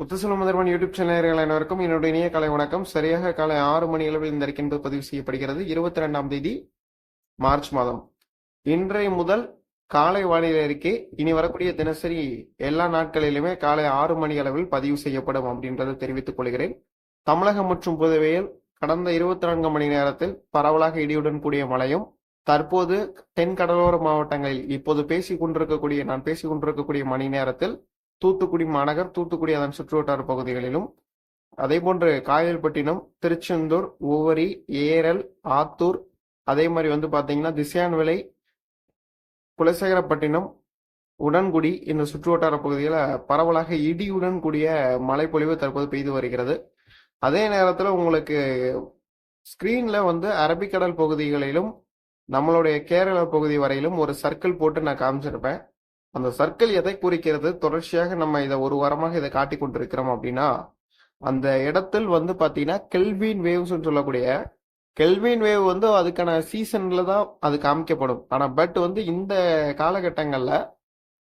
முத்துசெல்வம் முதல்வன் YouTube channel அனைவருக்கும் என்னுடைய இணைய காலை வணக்கம். சரியாக காலை ஆறு மணி அளவில் இந்த அறிக்கை என்பது பதிவு செய்யப்படுகிறது. இருபத்தி ரெண்டாம் தேதி மார்ச் மாதம். இன்றைய முதல் காலை வானிலை அறிக்கை. இனி வரக்கூடிய தினசரி எல்லா நாட்களிலுமே காலை ஆறு மணி அளவில் பதிவு செய்யப்படும் அப்படின்றத தெரிவித்துக் கொள்கிறேன். தமிழகம் மற்றும் புதுவையில் கடந்த இருபத்தி நான்கு மணி நேரத்தில் பரவலாக இடியுடன் கூடிய மழையும் தற்போது தென் கடலோர மாவட்டங்களில் இப்போது பேசிக் கொண்டிருக்கக்கூடிய நான் பேசிக் கொண்டிருக்கக்கூடிய மணி நேரத்தில் தூத்துக்குடி மாநகர் தூத்துக்குடி அதன் சுற்றுவட்டார பகுதிகளிலும் அதே போன்று காயல்பட்டினம் திருச்செந்தூர் உவரி ஏரல் ஆத்தூர் அதே மாதிரி வந்து பார்த்தீங்கன்னா திசையான்விலை குலசேகரப்பட்டினம் உடன்குடி இந்த சுற்றுவட்டார பகுதியில் பரவலாக இடியுடன் கூடிய மழைப்பொழிவு தற்போது பெய்து வருகிறது. அதே நேரத்தில் உங்களுக்கு ஸ்க்ரீனில் வந்து அரபிக்கடல் பகுதிகளிலும் நம்மளுடைய கேரள பகுதி வரையிலும் ஒரு சர்க்கிள் போட்டு நான் காமிச்சிருப்பேன். அந்த சர்க்கிள் எதை குறிக்கிறது? தொடர்ச்சியாக நம்ம இதை ஒரு வாரமாக இதை காட்டி கொண்டிருக்கிறோம் அப்படின்னா அந்த இடத்தில் வந்து பார்த்தீங்கன்னா கெல்வின் வேவ்ஸ் சொல்லக்கூடிய கெல்வின் வேவ் வந்து அதுக்கான சீசன்ல தான் அது காமிக்கப்படும். ஆனால் பட் வந்து இந்த காலகட்டங்களில்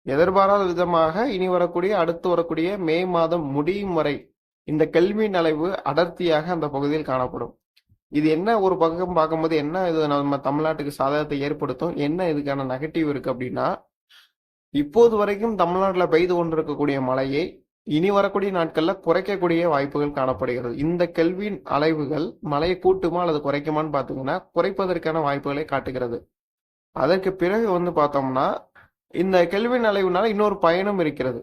எதிர்பாராத விதமாக இனி வரக்கூடிய அடுத்து வரக்கூடிய மே மாதம் முடியும் வரை இந்த கெல்வின் அளவு அடர்த்தியாக அந்த பகுதியில் காணப்படும். இது என்ன ஒரு பக்கம் பார்க்கும்போது என்ன இது நம்ம தமிழ்நாட்டுக்கு சாதகத்தை ஏற்படுத்தும்? என்ன இதுக்கான நெகட்டிவ் இருக்கு அப்படின்னா இப்போது வரைக்கும் தமிழ்நாட்டில் பெய்து கொண்டிருக்கக்கூடிய மழையை இனி வரக்கூடிய நாட்கள்ல குறைக்கக்கூடிய வாய்ப்புகள் காணப்படுகிறது. இந்த கல்வியின் அலைவுகள் மழையை கூட்டுமா அல்லது குறைக்குமான்னு பார்த்தீங்கன்னா குறைப்பதற்கான வாய்ப்புகளை காட்டுகிறது. அதற்கு பிறகு வந்து பார்த்தோம்னா இந்த கெல்வின் அலைவுனால இன்னொரு பயணம் இருக்கிறது.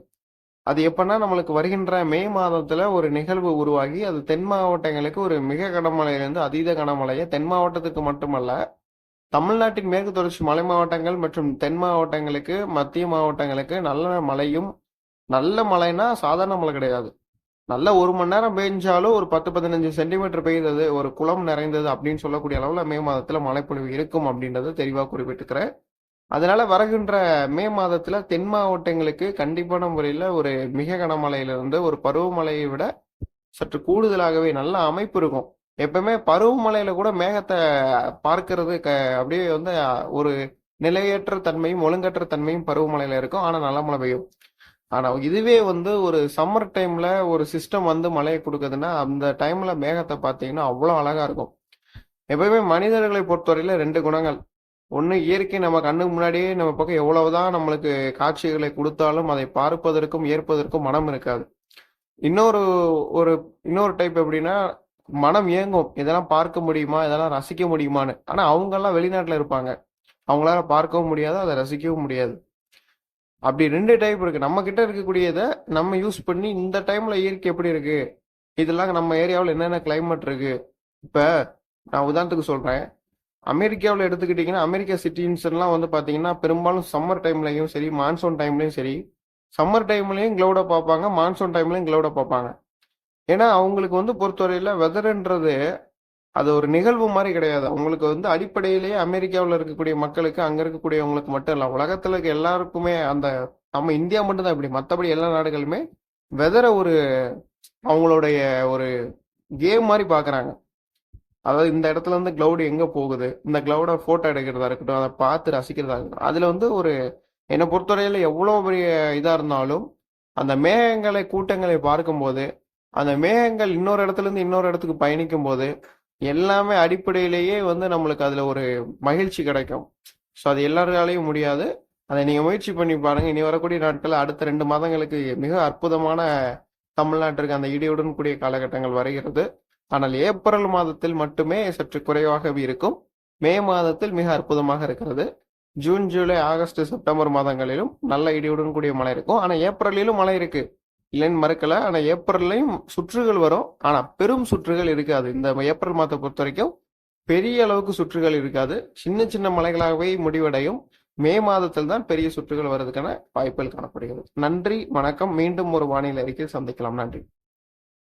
அது எப்பன்னா நம்மளுக்கு வருகின்ற மே மாதத்துல ஒரு நிகழ்வு உருவாகி அது தென் மாவட்டங்களுக்கு ஒரு மிக கனமழையிலிருந்து அதீத கனமழையை தென் மாவட்டத்துக்கு மட்டுமல்ல தமிழ்நாட்டின் மேற்கு தொடர்ச்சி மலை மாவட்டங்கள் மற்றும் தென் மாவட்டங்களுக்கு மத்திய மாவட்டங்களுக்கு நல்ல மழையும் நல்ல மழைனா சாதாரண மழை கிடையாது. நல்ல ஒரு மணி நேரம் பெஞ்சாலும் ஒரு பத்து பதினஞ்சு சென்டிமீட்டர் பெய்தது ஒரு குளம் நிறைந்தது அப்படின்னு சொல்லக்கூடிய அளவில் மே மாதத்தில் மழைப்பொழிவு இருக்கும் அப்படின்றத தெளிவாக குறிப்பிட்டிருக்கிறேன் அதனால வருகின்ற மே மாதத்துல தென் மாவட்டங்களுக்கு கண்டிப்பான முறையில் ஒரு மிக கனமழையிலிருந்து ஒரு பருவமழையை விட சற்று கூடுதலாகவே நல்ல அமைப்பு இருக்கும். எப்பவுமே பருவமழையில கூட மேகத்தை பார்க்கறது க அப்படியே வந்து ஒரு நிலையற்ற தன்மையும் ஒழுங்கற்ற தன்மையும் பருவமழையில இருக்கும். ஆனா நல்ல மழை பெய்யும். ஆனா இதுவே வந்து ஒரு சம்மர் டைம்ல ஒரு சிஸ்டம் வந்து மழையை கொடுக்குதுன்னா அந்த டைம்ல மேகத்தை பார்த்தீங்கன்னா அவ்வளோ அழகா இருக்கும். எப்பவுமே மனிதர்களை பொறுத்தவரையில ரெண்டு குணங்கள். ஒன்று இயற்கை நம்ம கண்ணுக்கு முன்னாடியே நம்ம பக்கம் எவ்வளவுதான் நம்மளுக்கு காட்சிகளை கொடுத்தாலும் அதை பார்ப்பதற்கும் ஏற்பதற்கும் மனம் இருக்காது. இன்னொரு ஒரு இன்னொரு டைப் எப்படின்னா மனம் ஏங்கும். இதெல்லாம் பார்க்க முடியுமா? இதெல்லாம் ரசிக்க முடியுமான்னு. ஆனா அவங்க எல்லாம் வெளிநாட்டுல இருப்பாங்க. அவங்களால பார்க்கவும் முடியாது அதை ரசிக்கவும் முடியாது. அப்படி ரெண்டு டைப் இருக்கு. நம்ம கிட்ட இருக்கக்கூடியதை நம்ம யூஸ் பண்ணி இந்த டைம்ல இயற்கை எப்படி இருக்கு? இதெல்லாம் நம்ம ஏரியாவில் என்னென்ன கிளைமேட் இருக்கு? இப்ப நான் உதாரணத்துக்கு சொல்றேன். அமெரிக்காவில் எடுத்துக்கிட்டிங்கன்னா அமெரிக்கா சிட்டின்ஸ் எல்லாம் வந்து பார்த்தீங்கன்னா பெரும்பாலும் சம்மர் டைம்லையும் சரி மான்சூன் டைம்லையும் சரி சம்மர் டைம்லையும் க்ளௌடை பார்ப்பாங்க மான்சூன் டைம்லையும் க்ளௌடை பார்ப்பாங்க. ஏன்னா அவங்களுக்கு வந்து பொறுத்தவரையில வெதர்ன்றது அது ஒரு நிகழ்வு மாதிரி கிடையாது. அவங்களுக்கு வந்து அடிப்படையிலேயே அமெரிக்காவில் இருக்கக்கூடிய மக்களுக்கு அங்கே இருக்கக்கூடியவங்களுக்கு மட்டும் இல்லை உலகத்தில் இருக்க எல்லாருக்குமே அந்த நம்ம இந்தியா மட்டும்தான் இப்படி. மற்றபடி எல்லா நாடுகளுமே வெதரை ஒரு அவங்களுடைய ஒரு கேம் மாதிரி பார்க்குறாங்க அதாவது இந்த இடத்துல இருந்து கிளவுடு எங்கே போகுது? இந்த கிளவுடை ஃபோட்டோ எடுக்கிறதா இருக்கட்டும் அதை பார்த்து ரசிக்கிறதா இருக்கட்டும் அதில் வந்து ஒரு என்னை பொறுத்தவரையில் எவ்வளோ பெரிய இதாக இருந்தாலும் அந்த மேகங்களை கூட்டங்களை பார்க்கும்போது அந்த மேகங்கள் இன்னொரு இடத்துல இருந்து இன்னொரு இடத்துக்கு பயணிக்கும் போது எல்லாமே அடிப்படையிலேயே வந்து நம்மளுக்கு அதுல ஒரு மகிழ்ச்சி கிடைக்கும். ஸோ அது எல்லாராலையும் முடியாது. அதை நீங்க முயற்சி பண்ணி பாருங்க. இனி வரக்கூடிய நாட்கள் அடுத்த ரெண்டு மாதங்களுக்கு மிக அற்புதமான தமிழ்நாட்டிற்கு அந்த இடியுடன் கூடிய காலகட்டங்கள் வருகிறது. ஆனால் ஏப்ரல் மாதத்தில் மட்டுமே சற்று குறைவாகவே இருக்கும். மே மாதத்தில் மிக அற்புதமாக இருக்கிறது. ஜூன் ஜூலை ஆகஸ்ட் செப்டம்பர் மாதங்களிலும் நல்ல இடியுடன் கூடிய மழை இருக்கும். ஆனால் ஏப்ரலிலும் மழை இருக்கு. இல்லைன்னு மறக்கல. ஆனா ஏப்ரல்லையும் சுற்றுகள் வரும். ஆனா பெரும் சுற்றுகள் இருக்காது. இந்த ஏப்ரல் மாதத்தை பொறுத்த வரைக்கும் பெரிய அளவுக்கு சுற்றுகள் இருக்காது. சின்ன சின்ன மலைகளாகவே முடிவடையும். மே மாதத்தில் தான் பெரிய சுற்றுகள் வர்றதுக்கான வாய்ப்புகள் காணப்படுகிறது. நன்றி வணக்கம். மீண்டும் ஒரு வானிலை அறிக்கை சந்திக்கலாம். நன்றி.